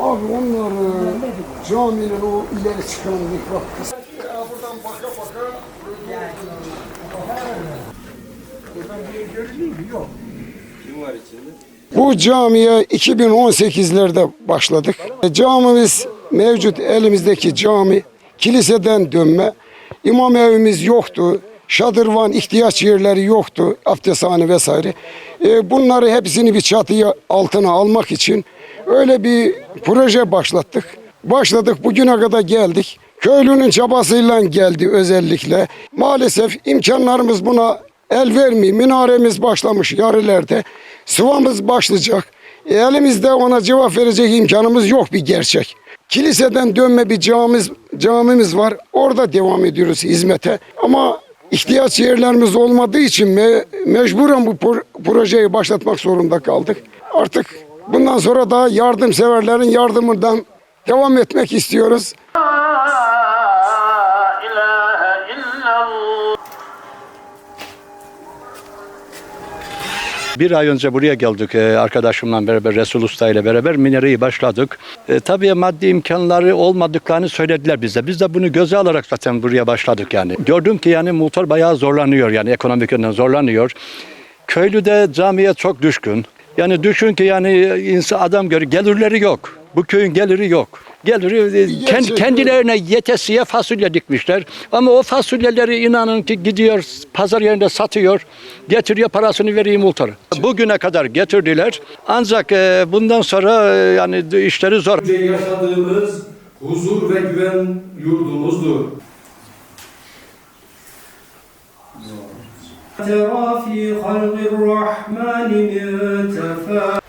Abi onlar e, caminin o ileri çıkan mihrap kısmı. Buradan baka baka Bu camiye 2018'lerde başladık. E, Camimiz mevcut elimizdeki cami kiliseden dönme. İmam evimiz yoktu. Şadırvan ihtiyaç yerleri yoktu. Abdesthane vesaire. E, bunları hepsini bir çatıya altına almak için öyle bir proje başlattık. Başladık bugüne kadar geldik. Köylünün çabasıyla geldi özellikle. Maalesef imkanlarımız buna el vermiyor. Minaremiz başlamış yarılarda. Sıvamız başlayacak. E, elimizde ona cevap verecek imkanımız yok bir gerçek. Kiliseden dönme bir camimiz, camimiz var. Orada devam ediyoruz hizmete. Ama ihtiyaç yerlerimiz olmadığı için me- mecburen bu pro- projeyi başlatmak zorunda kaldık. Artık Bundan sonra da yardımseverlerin yardımından devam etmek istiyoruz. Bir ay önce buraya geldik e, arkadaşımla beraber Resul Usta ile beraber minereyi başladık. E, tabii maddi imkanları olmadıklarını söylediler bize. Biz de bunu göze alarak zaten buraya başladık yani. Gördüm ki yani motor bayağı zorlanıyor yani ekonomik yönden zorlanıyor. Köylü de camiye çok düşkün. Yani düşün ki yani insan adam görü gelirleri yok. Bu köyün geliri yok. Geliri e, kend- kendilerine yetesiye fasulye dikmişler. Ama o fasulyeleri inanın ki gidiyor pazar yerinde satıyor. Getiriyor parasını veriyor muhtarı. Bugüne kadar getirdiler. Ancak e, bundan sonra e, yani işleri zor. Yaşadığımız huzur ve güven yurdumuzdur. ترى في خلق الرحمن من تفاوت.